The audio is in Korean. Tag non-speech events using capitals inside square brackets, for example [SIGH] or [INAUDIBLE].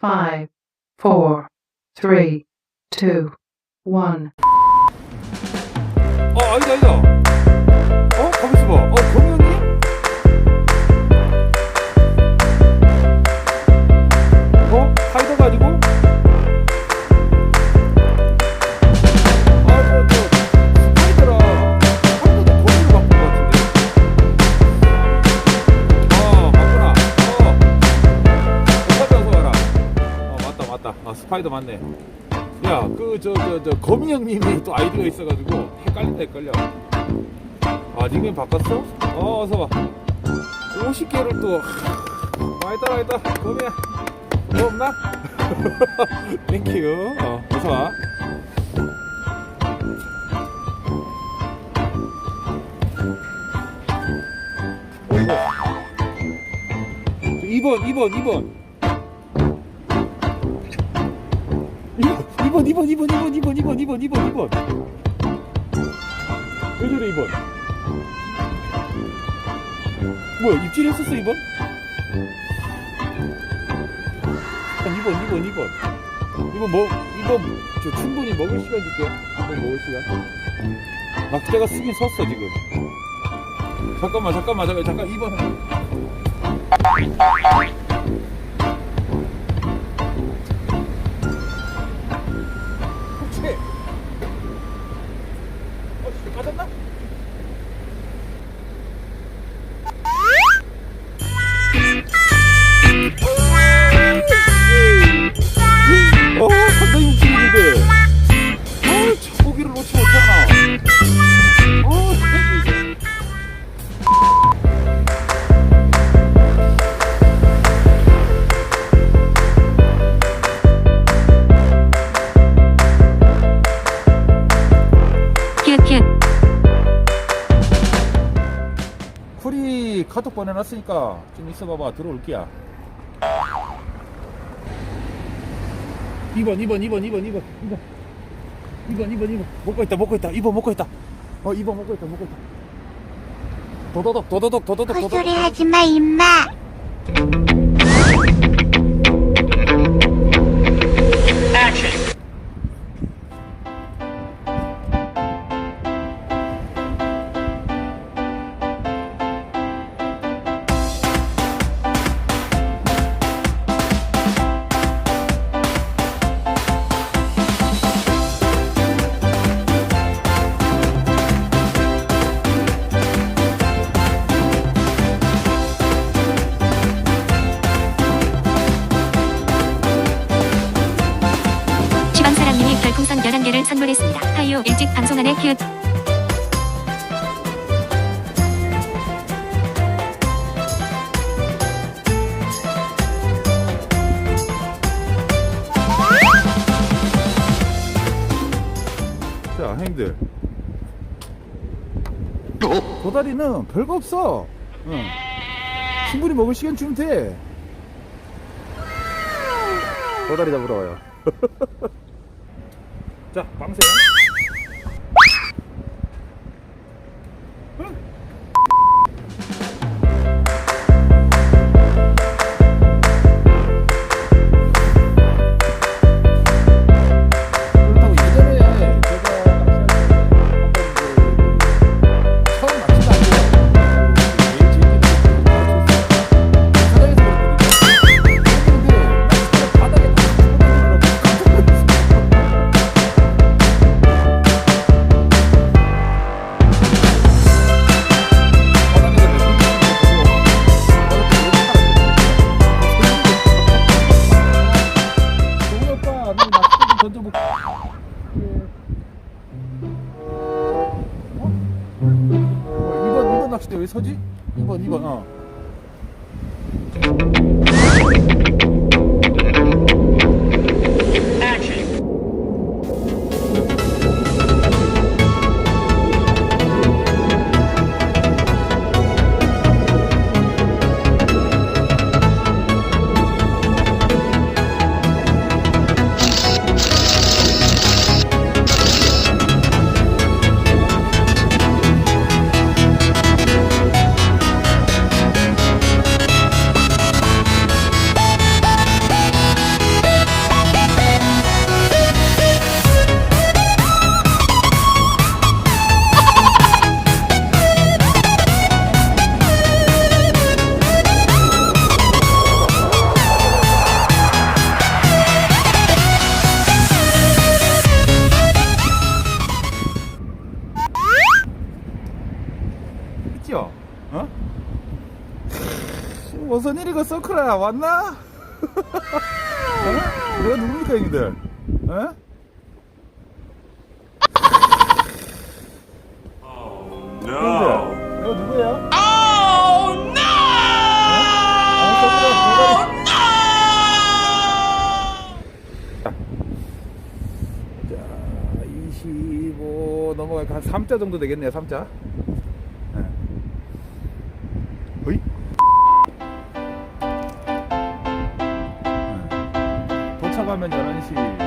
five, four, three, two, one. 어 아니다 아니다 어 가만있어 봐어 범형이 아 스파이더 맞네 야, 그, 저, 저, 저, 거미 형님이 또 아이디가 있어가지고 헷갈린다, 헷갈려. 아, 닉네임 바꿨어? 어, 어서 와. 50개를 또, 많이 따라. 거미야. 뭐 없나? [LAUGHS] 땡큐. 어, 어서 와. 어이구. 2번, 2번, 2번. 2번, 2번, 2번, 2번, 2번, 2번, 2번, 2번, 2번. 왜 저래, 2번? 뭐야, 입질 했었어, 2번? 2번, 2번, 2번. 2번 뭐, 2번, 저 충분히 먹을 시간 줄게요. 2번 먹을 시간. 낙대가 쓰긴 섰어, 지금. 잠깐만, 잠깐만, 잠깐, 잠깐, 2번. 쿨이 카톡 보내놨으니까 좀 있어봐봐. 들어올게야 2번 2번 2번 2번 2번 2번. 2번 2번 2번. 먹고 있다 먹고 있다. 2번 먹고 있다. 어 2번 먹고 있다 먹고 있다. 도도독 도도독 도도독 도도독. 헛소리 하지 마, 임마. 시 선 11개를 선물했습니다. 하이오 일찍 방송하네 키읔 자 형님들. 도다리는 별거 없어. 응. 충분히 먹을 시간 주면 돼. 도다리 잡으러 와요 자, 밤새요. 박스 때왜 서지? 1번 2번 어 일이고 서크라 왔나? [LAUGHS] 어? 내가 누굽니까 형님들? 어? 형님들 내가 누구야? 어? 25 넘어가니까 한 3자 정도 되겠네요, 3자. 네. 도착하면 11시